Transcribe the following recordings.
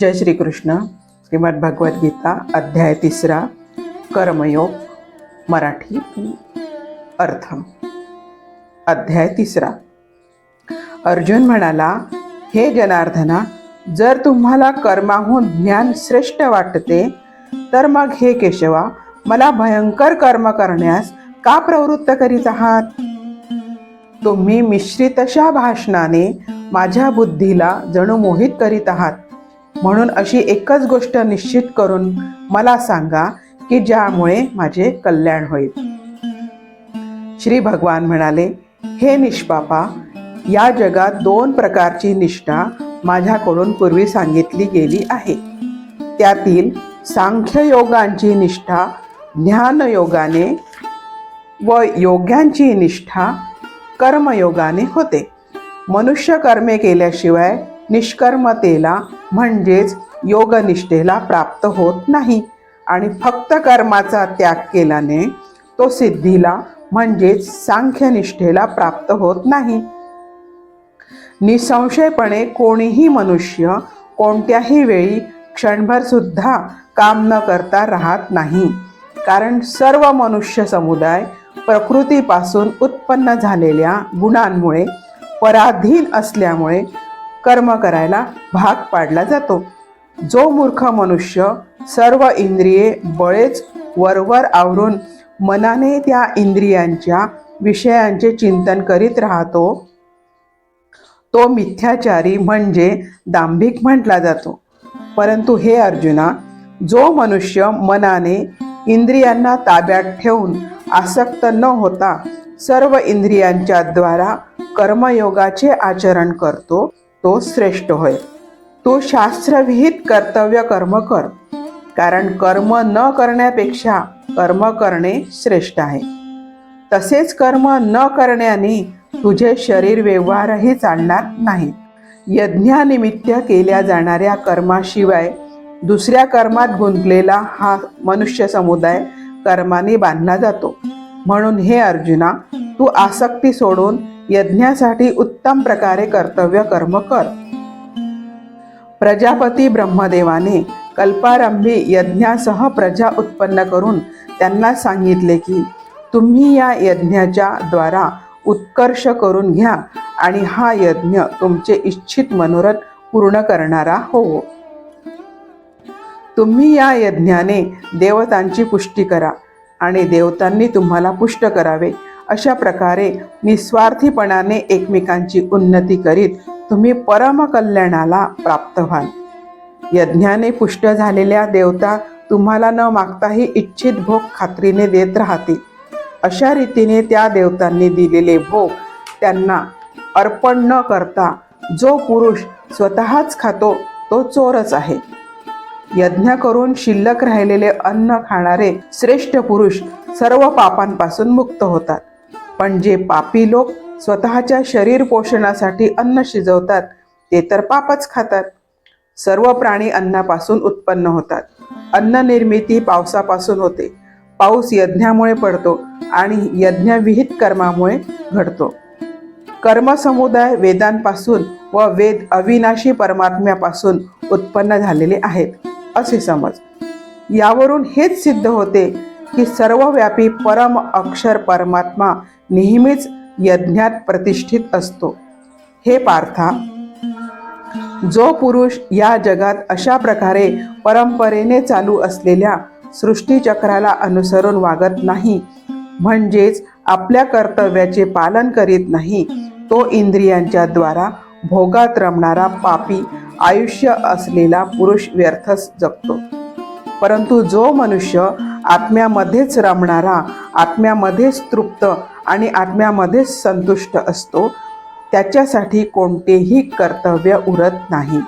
जय श्रीकृष्ण. श्रीमद भगवद्गीता अध्याय तिसरा कर्मयोग मराठी अर्थ. अध्याय तिसरा. अर्जुन म्हणाला हे जनार्दना जर तुम्हाला कर्माहून ज्ञान श्रेष्ठ वाटते तर मग हे केशवा मला भयंकर कर्म करण्यास का प्रवृत्त करीत आहात? तुम्ही मिश्रित अशा भाषणाने माझ्या बुद्धीला जणू मोहित करीत आहात. म्हणून अशी एकच गोष्ट निश्चित करून मला सांगा की ज्यामुळे माझे कल्याण होईल. श्री भगवान म्हणाले हे निष्पापा या जगात दोन प्रकारची निष्ठा माझ्याकडून पूर्वी सांगितली गेली आहे. त्यातील सांख्ययोगांची निष्ठा ज्ञानयोगाने व योग्यांची निष्ठा कर्मयोगाने होते. मनुष्य कर्मे केल्याशिवाय निष्कर्मतेला म्हणजेच योगनिष्ठेला प्राप्त होत नाही. आणि फक्त कर्माचा त्याग केल्याने तो सिद्धीला म्हणजेच सांख्यनिष्ठेला प्राप्त होत नाही. निसंशयपणे कोणीही मनुष्य कोणत्याही वेळी क्षणभर सुद्धा काम न करता राहत नाही. कारण सर्व मनुष्य समुदाय प्रकृतीपासून उत्पन्न झालेल्या गुणांमुळे पराधीन असल्यामुळे कर्म करायला भाग पाडला जातो. जो मूर्ख मनुष्य सर्व इंद्रिये बळेच वरवर आवरून मनाने त्या इंद्रियांच्या विषयांचे चिंतन करीत राहतो तो मिथ्याचारी म्हणजे दांभिक म्हटला जातो. परंतु हे अर्जुना जो मनुष्य मनाने इंद्रियांना ताब्यात ठेवून आसक्त न होता सर्व इंद्रियांच्या द्वारा कर्मयोगाचे आचरण करतो तो श्रेष्ठ होय. तो शास्त्रविहित कर्तव्य कर्म कर. कारण कर्म न करण्यापेक्षा कर्म करणे श्रेष्ठ आहे. तसेच कर्म न करण्याने तुझे शरीर व्यवहारही चालणार नाही. यज्ञानिमित्त केल्या जाणाऱ्या कर्माशिवाय दुसऱ्या कर्मात गुंतलेला हा मनुष्य समुदाय कर्माने बांधला जातो. म्हणून हे अर्जुना तू आसक्ती सोडून यज्ञासाठी उत्तम प्रकारे कर्तव्य कर्म कर. प्रजापती ब्रह्मदेवाने कल्पारंभी यज्ञासह प्रजा उत्पन्न करून त्यांना सांगितले की तुम्ही या यज्ञाच्या द्वारा उत्कर्ष करून घ्या आणि हा यज्ञ तुमचे इच्छित मनोरथ पूर्ण करणारा हो. तुम्ही या यज्ञाने देवतांची पुष्टी करा आणि देवतांनी तुम्हाला पुष्ट करावे. अशा प्रकारे निस्वार्थीपणाने एकमेकांची उन्नती करीत तुम्ही परमकल्याणाला प्राप्त व्हाल. यज्ञाने पुष्ट झालेल्या देवता तुम्हाला न मागताही इच्छित भोग खात्रीने देत राहतील. अशा रीतीने त्या देवतांनी दिलेले भोग त्यांना अर्पण न करता जो पुरुष स्वतःच खातो तो चोरच आहे. यज्ञ करून शिल्लक राहिलेले अन्न खाणारे श्रेष्ठ पुरुष सर्व पापांपासून मुक्त होतात. पण जे पापी लोक स्वतःच्या शरीर पोषणासाठी अन्न शिजवतात ते तर पापच खातात. सर्व प्राणी अन्नापासून उत्पन्न होतात. अन्न निर्मिती पावसापासून होते. पाऊस यज्ञामुळे पडतो आणि यज्ञविहित कर्मामुळे घडतो. कर्मसमुदाय वेदांपासून व वेद अविनाशी परमात्म्यापासून उत्पन्न झालेले आहेत असे समज. यावरून हेच सिद्ध होते की सर्वव्यापी परम अक्षर परमात्मा नेहमीच यज्ञात प्रतिष्ठित असतो. हे पार्था जो पुरुष या जगात अशा प्रकारे परंपरेने चालू असलेल्या सृष्टीचक्राला अनुसरून वागत नाही म्हणजेच आपल्या कर्तव्याचे पालन करीत नाही तो इंद्रियांच्या द्वारा भोगात रमणारा पापी आयुष्य असलेला पुरुष व्यर्थच जगतो. परंतु जो मनुष्य आत्म्यामध्येच रमणारा आत्म्यामध्येच तृप्त आणि आत्म्यामध्येच संतुष्ट असतो. त्याच्यासाठी कोणतेही कर्तव्य उरत नाही.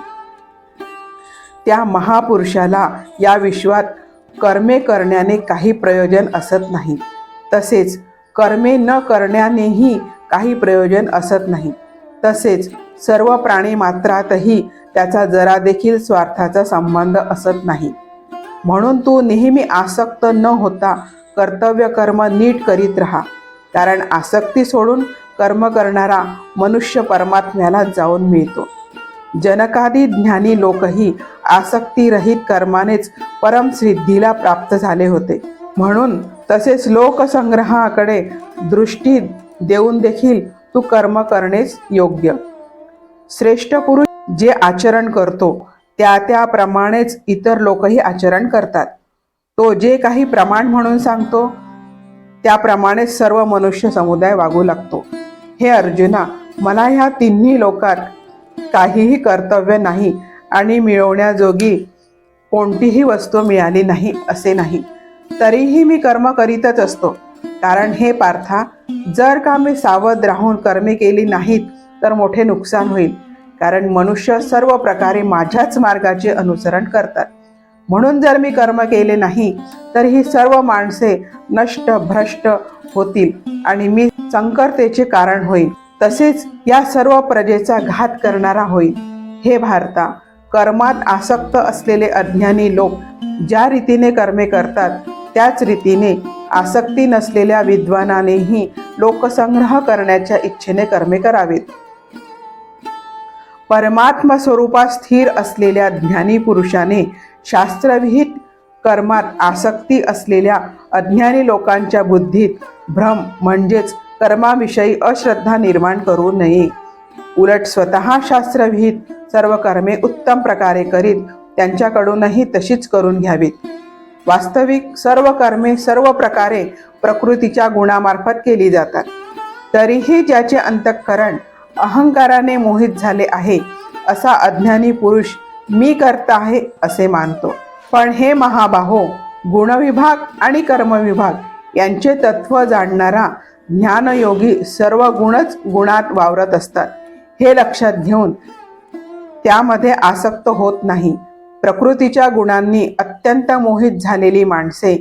त्या महापुरुषाला या विश्वात कर्मे करण्याने काही प्रयोजन असत नाही. तसेच कर्मे न करण्यानेही काही प्रयोजन असत नाही. तसेच सर्व प्राणी मात्रातही त्याचा जरा देखील स्वार्थाचा संबंध असत नाही. म्हणून तू नेहमी आसक्त न होता कर्तव्य कर्म नीट करीत राहा. कारण आसक्ती सोडून कर्म करणारा मनुष्य परमात्म्याला जाऊन मिळतो. जनकादी ज्ञानी लोकही आसक्तीरहित कर्मानेच परमसिद्धीला प्राप्त झाले होते. म्हणून तसेच लोकसंग्रहाकडे दृष्टी देऊन देखील तू कर्म करणेच योग्य. श्रेष्ठ पुरुष जे आचरण करतो त्या त्याप्रमाणेच इतर लोकही आचरण करतात. तो जे काही प्रमाण म्हणून सांगतो त्याप्रमाणे सर्व मनुष्य समुदाय वागू लागतो. हे अर्जुना मला ह्या तिन्ही लोकात काहीही कर्तव्य नाही आणि मिळवण्याजोगी कोणतीही वस्तू मिळाली नाही असे नाही. तरीही मी कर्म करीतच असतो. कारण हे पार्था जर का मी सावध राहून कर्मे केली नाहीत तर मोठे नुकसान होईल. कारण मनुष्य सर्व प्रकारे माझ्याच मार्गाचे अनुसरण करतात. म्हणून जर मी कर्म केले नाही तर ही सर्व माणसे नष्ट भ्रष्ट होतील आणि मी संकरतेचे कारण होईल तसेच या सर्व प्रजेचा घात करणारा होईल हे भारता कर्मात आसक्त असलेले अज्ञानी लोक ज्या रीतीने कर्मे करतात त्याच रीतीने आसक्ती नसलेल्या विद्वानानेही लोकसंग्रह करण्याच्या इच्छेने कर्मे करावीत. परमात्मा स्वरूपात स्थिर असलेल्या ज्ञानी पुरुषाने शास्त्रविहित कर्मात आसक्ती असलेल्या अज्ञानी लोकांच्या बुद्धीत भ्रम म्हणजेच कर्माविषयी अश्रद्धा निर्माण करू नये. उलट स्वतः शास्त्रविहित सर्व कर्मे उत्तम प्रकारे करीत त्यांच्याकडूनही तशीच करून घ्यावीत. वास्तविक सर्व कर्मे सर्व प्रकारे प्रकृतीच्या गुणामार्फत केली जातात. तरीही ज्याचे अंतःकरण अहंकाराने मोहित झाले आहे. असा अज्ञानी पुरुष मी करता आहे असे मानतो. पण हे महाबाहो गुणविभाग आणि कर्मविभाग यांचे तत्व जाणणारा ज्ञानयोगी सर्व गुणच गुणात वावरत असतात. हे लक्षात घेऊन त्यामध्ये आसक्त होत नाही. प्रकृतीच्या गुणांनी अत्यंत मोहित झालेली माणसे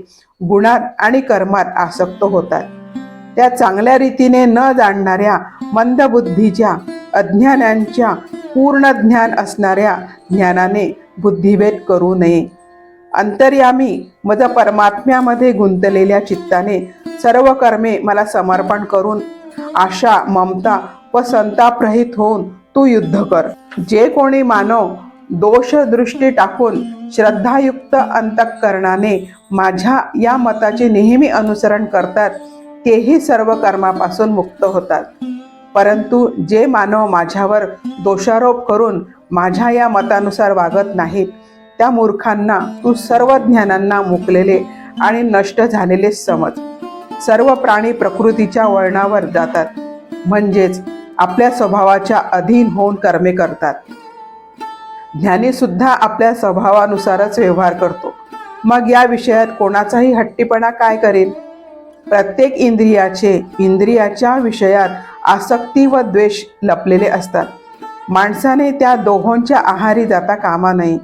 गुणात आणि कर्मात आसक्त होतात. त्या चांगल्या रीतीने न जाणणाऱ्या मंदबुद्धीच्या अज्ञानांच्या पूर्ण ज्ञान असणाऱ्या ज्ञानाने बुद्धिभेद करू नये. अंतर्यामी मज परमात्म्यामध्ये गुंतलेल्या चित्ताने सर्व कर्मे मला समर्पण करून आशा ममता व संतापरहित होऊन तू युद्ध कर. जे कोणी मानव दोष दृष्टी टाकून श्रद्धायुक्त अंतःकरणाने माझ्या या मताचे नेहमी अनुसरण करतात तेही सर्व कर्मापासून मुक्त होतात. परंतु जे मानव माझ्यावर दोषारोप करून माझ्या या मतानुसार वागत नाहीत त्या मूर्खांना तू सर्व ज्ञानांना मुकलेले आणि नष्ट झालेले समज. सर्व प्राणी प्रकृतीच्या वळणावर जातात म्हणजेच आपल्या स्वभावाच्या अधीन होऊन कर्मे करतात. ज्ञानी सुद्धा आपल्या स्वभावानुसारच व्यवहार करतो. मग या विषयात कोणाचाही हट्टीपणा काय करेल प्रत्येक इंद्रियाचे इंद्रियाच्या विषयात आसक्ती व द्वेष लपलेले असतात. माणसाने त्या दोहोंच्या आहारी जाता कामा नये.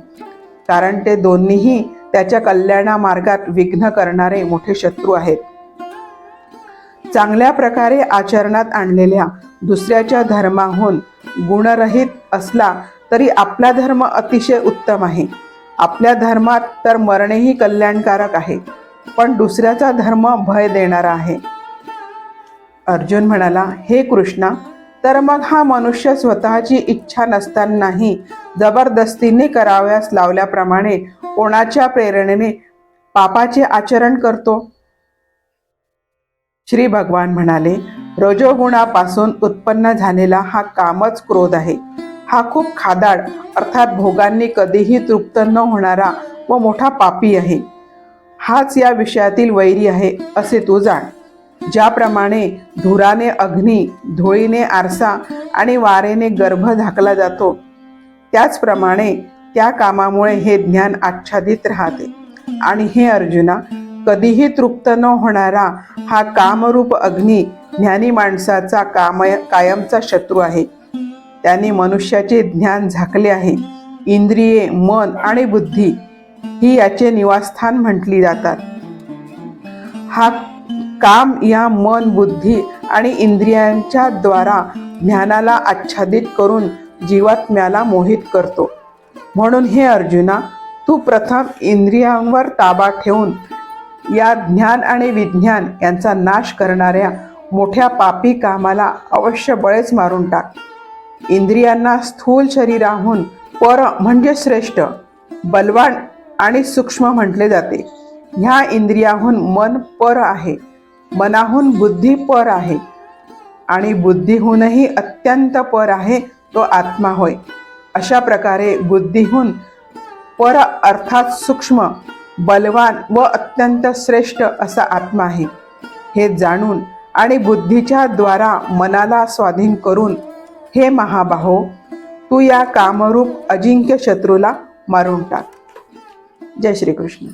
कारण ते दोन्हीही त्याच्या कल्याणा मार्गात विघ्न करणारे मोठे शत्रू आहेत. चांगल्या प्रकारे आचरणात आणलेल्या दुसऱ्याच्या धर्माहून गुणरहित असला तरी आपला धर्म अतिशय उत्तम आहे. आपल्या धर्मात तर मरणेही कल्याणकारक आहे. पण दुसऱ्याचा धर्म भय देणारा आहे. अर्जुन म्हणाला हे कृष्णा तर मग हा मनुष्य स्वतःची इच्छा नसतानाही जबरदस्तीने कराव्यास लावल्याप्रमाणे कोणाच्या प्रेरणेने पापाचे आचरण करतो? श्री भगवान म्हणाले रजोगुणापासून उत्पन्न झालेला हा कामच क्रोध आहे. हा खूप खादाड अर्थात भोगांनी कधीही तृप्त न होणारा व मोठा पापी आहे. हाच या विषयातील वैरी आहे असे तू जाण. ज्याप्रमाणे धुराने अग्नी धुळीने आरसा आणि वारेने गर्भ झाकला जातो त्याचप्रमाणे त्या कामामुळे हे ज्ञान आच्छादित राहते. आणि हे अर्जुना कधीही तृप्त न होणारा हा कामरूप अग्नी ज्ञानी माणसाचा कामय कायमचा शत्रू आहे. त्याने मनुष्याचे ज्ञान झाकले आहे. इंद्रिये मन आणि बुद्धी ही याचे निवासस्थान म्हटली जातात. हा काम या मन बुद्धी आणि इंद्रियांच्या द्वारा ज्ञानाला आच्छादित करून जीवात्म्याला मोहित करतो. म्हणून हे अर्जुना तू प्रथम इंद्रियांवर ताबा ठेवून या ज्ञान आणि विज्ञान यांचा नाश करणाऱ्या मोठ्या पापी कामाला अवश्य बळेच मारून टाक. इंद्रियांना स्थूल शरीराहून पर म्हणजे श्रेष्ठ बलवान आणि सूक्ष्म म्हटले जाते. ह्या इंद्रियाहून मन पर आहे. मनाहून बुद्धी पर आहे. आणि बुद्धीहूनही अत्यंत पर आहे तो आत्मा होय. अशा प्रकारे बुद्धीहून पर अर्थात सूक्ष्म बलवान व अत्यंत श्रेष्ठ असा आत्मा आहे. हे जाणून आणि बुद्धीच्या द्वारा मनाला स्वाधीन करून हे महाबाहो तू या कामरूप अजिंक्य शत्रूला मारून टाक. जय श्रीकृष्ण